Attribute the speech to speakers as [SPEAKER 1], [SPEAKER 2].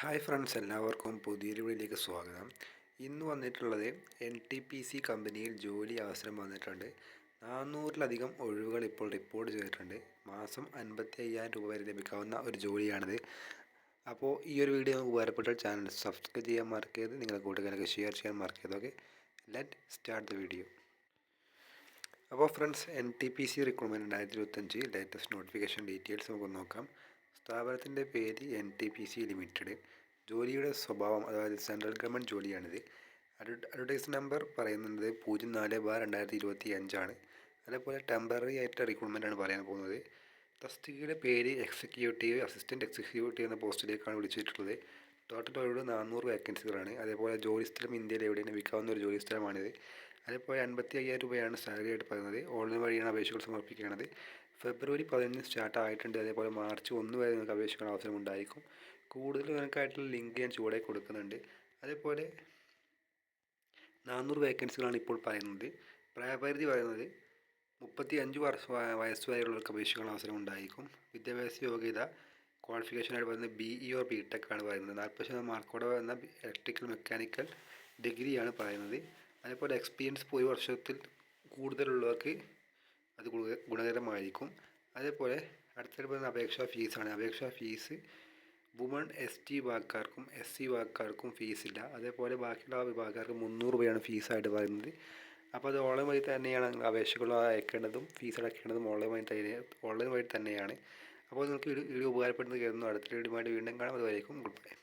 [SPEAKER 1] Hi friends എല്ലാവർക്കും പുതിയൊരു വീഡിയോയിലേക്ക് സ്വാഗതം. ഇന്ന് വന്നിട്ടുള്ളത് എൻ ടി പി സി കമ്പനിയിൽ ജോലി അവസരം വന്നിട്ടുണ്ട്. നാനൂറിലധികം ഒഴിവുകൾ ഇപ്പോൾ റിപ്പോർട്ട് ചെയ്തിട്ടുണ്ട്. മാസം അൻപത്തി അയ്യായിരം രൂപ വരെ ലഭിക്കാവുന്ന ഒരു ജോലിയാണിത്. അപ്പോൾ ഈ ഒരു വീഡിയോ ഉപകാരപ്പെട്ട ചാനൽ സബ്സ്ക്രൈബ് ചെയ്യാൻ മറക്കരുത്. നിങ്ങളുടെ കൂട്ടുകാരൊക്കെ ഷെയർ ചെയ്യാൻ മറക്കരുത്. Okay let start the video അപ്പോൾ friends N T P C recruitment രണ്ടായിരത്തി ഇരുപത്തഞ്ച് ലേറ്റസ്റ്റ് നോട്ടിഫിക്കേഷൻ ഡീറ്റെയിൽസ് നമുക്ക് നോക്കാം. സ്ഥാപനത്തിന്റെ പേര് N T P C limited ജോലിയുടെ സ്വഭാവം അതായത് സെൻട്രൽ ഗവൺമെന്റ് ജോലിയാണിത്. അഡ്വർടൈസ് നമ്പർ പറയുന്നത് പൂജ്യം നാല് ബാർ രണ്ടായിരത്തി ഇരുപത്തി അഞ്ചാണ് അതേപോലെ ടെമ്പററി ആയിട്ട് റിക്രൂട്ട്മെന്റ് ആണ് പറയാൻ പോകുന്നത്. തസ്തികയുടെ പേര് എക്സിക്യൂട്ടീവ് അസിസ്റ്റന്റ് എക്സിക്യൂട്ടീവ് എന്ന പോസ്റ്റിലേക്കാണ് വിളിച്ചിട്ടുള്ളത്. ടോട്ടൽ ഒഴിവ് നാനൂറ് വേക്കൻസികളാണ് അതേപോലെ ജോലി സ്ഥലം ഇന്ത്യയിൽ എവിടെയാണ്? വിൽക്കാവുന്ന ഒരു ജോലി സ്ഥലമാണിത് അതേപോലെ അൻപത്തി അയ്യായിരം രൂപയാണ് സാലറി ആയിട്ട് പറയുന്നത്. ഓൺലൈൻ വഴിയാണ് അപേക്ഷകൾ സമർപ്പിക്കേണ്ടത് ഫെബ്രുവരി പതിനൊന്ന് സ്റ്റാർട്ട് ആയിട്ടുണ്ട് അതേപോലെ മാർച്ച് ഒന്ന് വരെ നിങ്ങൾക്ക് അപേക്ഷിക്കാൻ അവസരം ഉണ്ടായിരിക്കും കൂടുതൽ നിങ്ങൾക്കായിട്ടുള്ള ലിങ്ക് ഞാൻ ചൂടെ കൊടുക്കുന്നുണ്ട്. അതേപോലെ നാനൂറ് വേക്കൻസികളാണ് ഇപ്പോൾ പറയുന്നത്. പ്രായപരിധി പറയുന്നത് മുപ്പത്തി അഞ്ച് വർഷ വയസ്സ് വരെയുള്ളവർക്ക് അപേക്ഷിക്കാൻ അവസരം ഉണ്ടായിരിക്കും വിദ്യാഭ്യാസ യോഗ്യത ക്വാളിഫിക്കേഷനായിട്ട് പറയുന്നത് B E or B tech ആണ് പറയുന്നത്. നാൽപ്പത് ശതമാനം മാർക്കോടെ വരുന്ന ഇലക്ട്രിക്കൽ മെക്കാനിക്കൽ ഡിഗ്രിയാണ് പറയുന്നത്. അതേപോലെ എക്സ്പീരിയൻസ് ഒരു വർഷത്തിൽ കൂടുതലുള്ളവർക്ക് അത് ഗുണകരമായിരിക്കും. അതേപോലെ അടുത്തൊരു പറയുന്ന അപേക്ഷാ ഫീസാണ് അപേക്ഷാ ഫീസ് വുമൺ എസ് ടി വിഭാഗക്കാർക്കും എസ് സി വിഭാഗക്കാർക്കും ഫീസില്ല അതേപോലെ ബാക്കിയുള്ള വിഭാഗക്കാർക്ക് മുന്നൂറ് രൂപയാണ് ഫീസായിട്ട് പറയുന്നത്. അപ്പോൾ അത് ഓൺലൈൻ വഴി തന്നെയാണ് അപേക്ഷകൾ അയക്കേണ്ടതും ഫീസ് അടയ്ക്കേണ്ടതും ഓൺലൈൻ വഴി തന്നെ ഓൺലൈൻ വഴി തന്നെയാണ്. അപ്പോൾ നിങ്ങൾക്ക് വീഡിയോ ഉപകാരപ്പെടുന്നത് കരുതുന്നു അടുത്ത വീഡിയോ വീണ്ടും കാണാം. അതുവരേക്കും ഗുഡ് ബൈ